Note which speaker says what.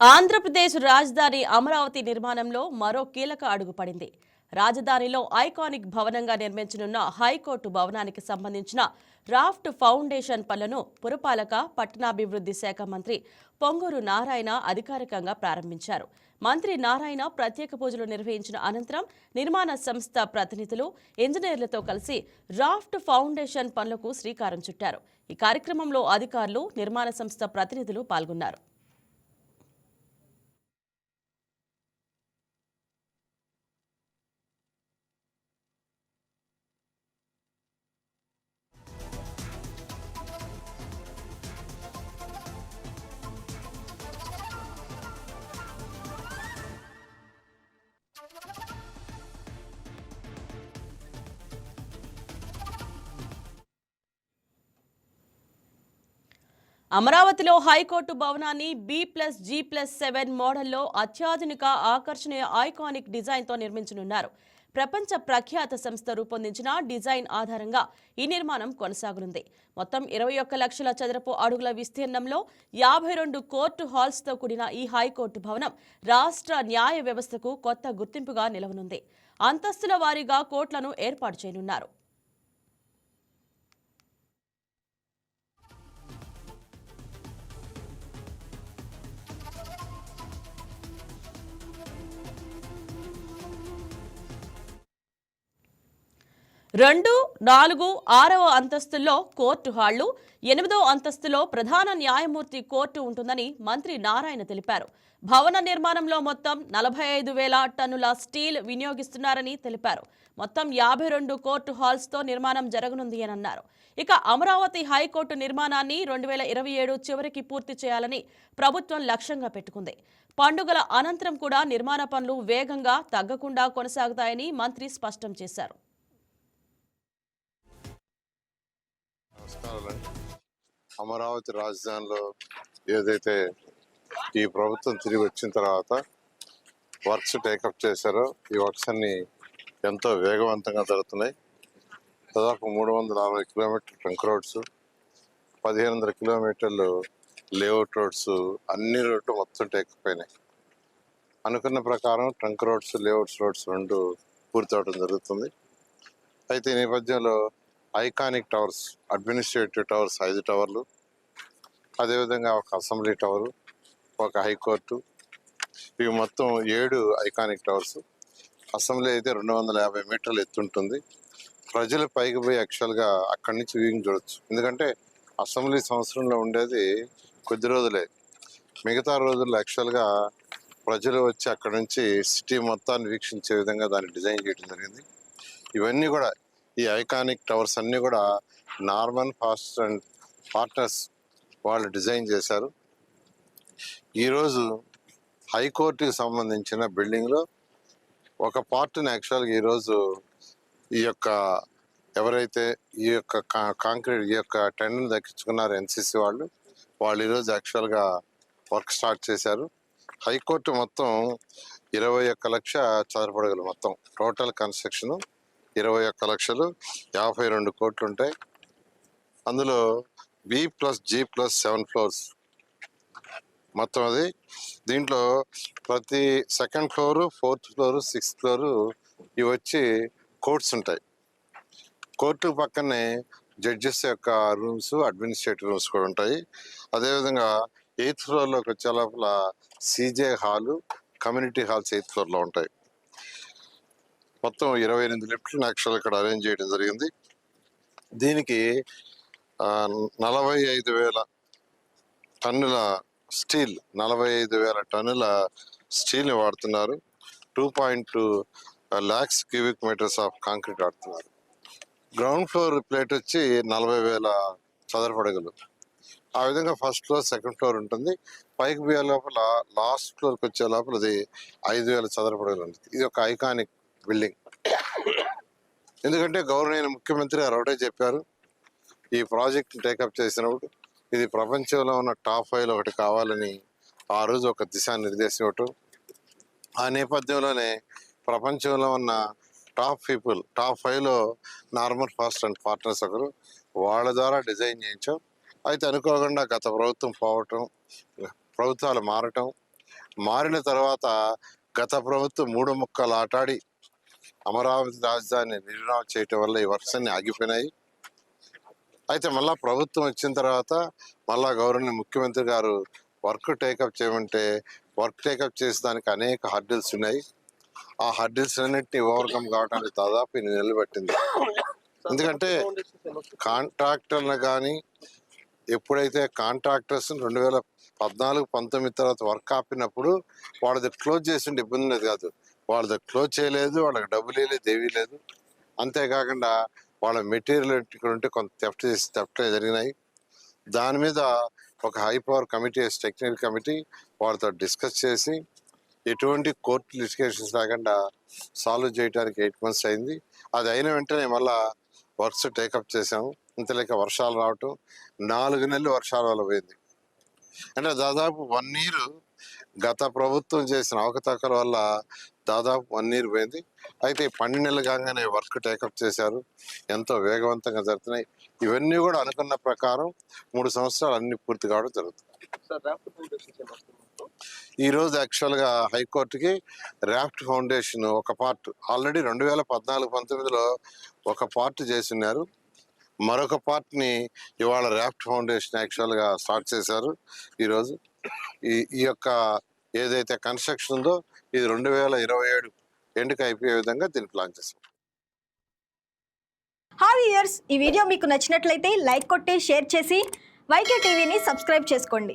Speaker 1: ఆంధ్రప్రదేశ్ రాజధాని అమరావతి నిర్మాణంలో మరో కీలక అడుగు పడింది. రాజధానిలో ఐకానిక్ భవనంగా నిర్మించనున్న హైకోర్టు భవనానికి సంబంధించిన రాఫ్ట్ ఫౌండేషన్ పనులను పురపాలక పట్టణాభివృద్ధి శాఖ మంత్రి పొంగూరు నారాయణ అధికారికంగా ప్రారంభించారు. మంత్రి నారాయణ ప్రత్యేక పూజలు నిర్వహించిన అనంతరం నిర్మాణ సంస్థ ప్రతినిధులు ఇంజనీర్లతో కలిసి రాఫ్ట్ ఫౌండేషన్ పనులకు శ్రీకారం చుట్టారు. ఈ కార్యక్రమంలో అధికారులు నిర్మాణ సంస్థ ప్రతినిధులు పాల్గొన్నారు. అమరావతిలో హైకోర్టు భవనాన్ని B plus G plus seven మోడల్లో అత్యాధునిక ఆకర్షణీయ ఐకానిక్ డిజైన్తో నిర్మించనున్నారు. ప్రపంచ ప్రఖ్యాత సంస్థ రూపొందించిన డిజైన్ ఆధారంగా ఈ నిర్మాణం కొనసాగనుంది. మొత్తం ఇరవై ఒక్క లక్షల చదరపు అడుగుల విస్తీర్ణంలో యాభై రెండు కోర్టు హాల్స్తో కూడిన ఈ హైకోర్టు భవనం రాష్ట్ర న్యాయ వ్యవస్థకు కొత్త గుర్తింపుగా నిలవనుంది. అంతస్తుల వారీగా కోర్టులను ఏర్పాటు చేయనున్నారు. రెండు నాలుగు ఆరవ అంతస్తుల్లో కోర్టు హాళ్ళు ఎనిమిదో అంతస్తులో ప్రధాన న్యాయమూర్తి కోర్టు ఉంటుందని మంత్రి నారాయణ తెలిపారు. భవన నిర్మాణంలో మొత్తం నలభై ఐదు వేల టన్నుల స్టీల్ వినియోగిస్తున్నారని తెలిపారు. మొత్తం యాభై రెండు కోర్టు హాల్స్తో నిర్మాణం జరగనుంది అని అన్నారు. ఇక అమరావతి హైకోర్టు నిర్మాణాన్ని రెండు వేల ఇరవై ఏడు చివరికి పూర్తి చేయాలని ప్రభుత్వం లక్ష్యంగా పెట్టుకుంది. పండుగల అనంతరం కూడా నిర్మాణ పనులు వేగంగా తగ్గకుండా కొనసాగుతాయని మంత్రి స్పష్టం చేశారు.
Speaker 2: నమస్కారాలండి అమరావతి రాజధానిలో ఏదైతే ఈ ప్రభుత్వం తిరిగి వచ్చిన తర్వాత వర్క్స్ టేకప్ చేశారో ఈ వర్క్స్ అన్ని ఎంతో వేగవంతంగా జరుగుతున్నాయి. దాదాపు మూడు వందల అరవై కిలోమీటర్ ట్రంక్ రోడ్స్ పదిహేను వందల కిలోమీటర్లు లేఅవుట్ రోడ్స్ అన్ని రోడ్లు మొత్తం టేకప్ అయినాయి. అనుకున్న ప్రకారం ట్రంక్ రోడ్స్ లేఅవుట్స్ రోడ్స్ రెండు పూర్తవడం జరుగుతుంది. అయితే ఈ నేపథ్యంలో ఐకానిక్ టవర్స్ అడ్మినిస్ట్రేటివ్ టవర్స్ ఐదు టవర్లు అదేవిధంగా ఒక అసెంబ్లీ టవరు ఒక హైకోర్టు ఇవి మొత్తం ఏడు ఐకానిక్ టవర్స్ అసెంబ్లీ అయితే రెండు వందల యాభై మీటర్లు ఎత్తుంటుంది ప్రజలు పైకి పోయి యాక్చువల్గా అక్కడి నుంచి వ్యూయింగ్ చూడొచ్చు. ఎందుకంటే అసెంబ్లీ సంవత్సరంలో ఉండేది కొద్ది రోజులే. మిగతా రోజుల్లో యాక్చువల్గా ప్రజలు వచ్చి అక్కడ నుంచి సిటీ మొత్తాన్ని వీక్షించే విధంగా దాన్ని డిజైన్ చేయడం జరిగింది. ఇవన్నీ కూడా ఈ ఐకానిక్ టవర్స్ అన్నీ కూడా నార్మన్ ఫాస్ట్ అండ్ పార్ట్నర్స్ వాళ్ళు డిజైన్ చేశారు. ఈరోజు హైకోర్టుకి సంబంధించిన బిల్డింగ్లో ఒక పార్ట్ని యాక్చువల్గా ఈరోజు ఈ యొక్క ఎవరైతే ఈ యొక్క కా- కాంక్రీట్ ఈ యొక్క టెండర్ దక్కించుకున్నారు ఎన్సీసీ వాళ్ళు వాళ్ళు ఈరోజు యాక్చువల్గా వర్క్ స్టార్ట్ చేశారు. హైకోర్టు మొత్తం ఇరవై ఒక్క లక్ష చదరపడగలు మొత్తం టోటల్ కన్స్ట్రక్షన్ ఇరవై ఒక్క లక్షలు యాభై రెండు కోట్లు ఉంటాయి అందులో B plus G plus seven floors మొత్తం అది. దీంట్లో ప్రతి second floor fourth floor sixth floor ఇవి వచ్చి కోర్ట్స్ ఉంటాయి. కోర్టు పక్కనే జడ్జెస్ యొక్క రూమ్స్ అడ్మినిస్ట్రేటివ్ రూమ్స్ కూడా ఉంటాయి. అదేవిధంగా ఎయిత్ ఫ్లోర్లోకి వచ్చే లోపల CJ hall community halls eighth ఫ్లోర్లో ఉంటాయి. మొత్తం ఇరవై ఎనిమిది లిఫ్ట్లు యాక్చువల్ ఇక్కడ అరేంజ్ చేయడం జరిగింది. దీనికి నలభై ఐదు వేల టన్నుల స్టీల్ నలభై ఐదు వేల టన్నుల స్టీల్ని వాడుతున్నారు. Two point two lakhs cubic metres of concrete వాడుతున్నారు. గ్రౌండ్ ఫ్లోర్ ప్లేట్ వచ్చి నలభై వేల చదరపడగలు. ఆ విధంగా ఫస్ట్ ఫ్లోర్ సెకండ్ ఫ్లోర్ ఉంటుంది. పైకి పోయే లోపల లాస్ట్ ఫ్లోర్కి వచ్చే లోపల అది ఐదు వేల చదరపడగలు ఉంటుంది. ఇది ఒక ఐకానిక్ బిల్డింగ్. ఎందుకంటే గౌరవనీయ ముఖ్యమంత్రి గారు ఒకటే చెప్పారు ఈ ప్రాజెక్ట్ టేకప్ చేసినప్పుడు ఇది ప్రపంచంలో ఉన్న టాప్ ఫైవ్ ఒకటి కావాలని ఆ రోజు ఒక దిశానిర్దేశం ఇవ్వటం ఆ నేపథ్యంలోనే ప్రపంచంలో ఉన్న టాప్ పీపుల్ టాప్ ఫైవ్లో నార్మల్ ఫాస్ట్ అండ్ పార్ట్నర్స్ ఒకరు వాళ్ళ ద్వారా డిజైన్ చేయించాం. అయితే అనుకోకుండా గత ప్రభుత్వం పోవటం ప్రభుత్వాలు మారటం మారిన తర్వాత గత ప్రభుత్వం మూడు ముక్కలు ఆటాడి అమరావతి రాజధాని నిర్మాణం చేయటం వల్ల ఈ వర్క్స్ అన్ని ఆగిపోయినాయి. అయితే మళ్ళా ప్రభుత్వం వచ్చిన తర్వాత మళ్ళా గౌరవనీయ ముఖ్యమంత్రి గారు వర్క్ టేకప్ చేయమంటే వర్క్ టేకప్ చేసేదానికి అనేక హర్డిల్స్ ఉన్నాయి. ఆ హర్డిల్స్ అన్నింటినీ ఓవర్కమ్ కావడానికి దాదాపు ఎనిమిది నెలలు పట్టింది. ఎందుకంటే కాంట్రాక్టర్లు కానీ ఎప్పుడైతే కాంట్రాక్టర్స్ రెండు వేల పద్నాలుగు పంతొమ్మిది తర్వాత వర్క్ ఆపినప్పుడు వాళ్ళది క్లోజ్ చేసిండే ఇబ్బంది లేదు కాదు. వాళ్ళతో క్లోజ్ చేయలేదు వాళ్ళకి డబ్బులు వేయలేదు ఏమీ లేదు అంతేకాకుండా వాళ్ళ మెటీరియల్ ఇక్కడ ఉంటే కొంత థెఫ్ట్ చేసి థెఫ్ట్ జరిగినాయి. దాని మీద ఒక high power committee technical committee వాళ్ళతో డిస్కస్ చేసి ఎటువంటి కోర్టు లిటిగేషన్స్ రాకుండా సాల్వ్ చేయడానికి ఎయిట్ మంత్స్ అయింది. అది అయిన వెంటనే మళ్ళా వర్క్స్ టేకప్ చేసాము ఇంతలేక వర్షాలు రావటం నాలుగు నెలలు వర్షాల వల్ల పోయింది. అంటే దాదాపు వన్ ఇయర్ గత ప్రభుత్వం చేసిన అవకతవకల వల్ల దాదాపు వన్ ఇయర్ పోయింది. అయితే ఈ పన్నెండు నెలలు కాగానే వర్క్ టేకప్ చేశారు. ఎంతో వేగవంతంగా జరుగుతున్నాయి. ఇవన్నీ కూడా అనుకున్న ప్రకారం మూడు సంవత్సరాలు అన్ని పూర్తి కావడం జరుగుతుంది. ఈ రోజు యాక్చువల్గా హైకోర్టుకి రాఫ్ట్ ఫౌండేషన్ ఒక పార్ట్ ఆల్రెడీ రెండు వేల పద్నాలుగు పంతొమ్మిదిలో ఒక పార్ట్ చేసి ఉన్నారు మరొక పార్ట్ని ఇవాళ రాఫ్ట్ ఫౌండేషన్ యాక్చువల్గా స్టార్ట్ చేశారు. ఈరోజు ఈ ఈ యొక్క ఏదైతే కన్స్ట్రక్షన్ ఉందో ఇది రెండు వేల ఇరవై ఏడు ఎండుకు అయిపోయే విధంగా దీన్ని ప్లాన్ చేసాం
Speaker 3: హాయ్ ఇయర్స్ ఈ వీడియో మీకు నచ్చినట్లయితే లైక్ కొట్టి షేర్ చేసి వైకే టీవీని సబ్స్క్రైబ్ చేసుకోండి.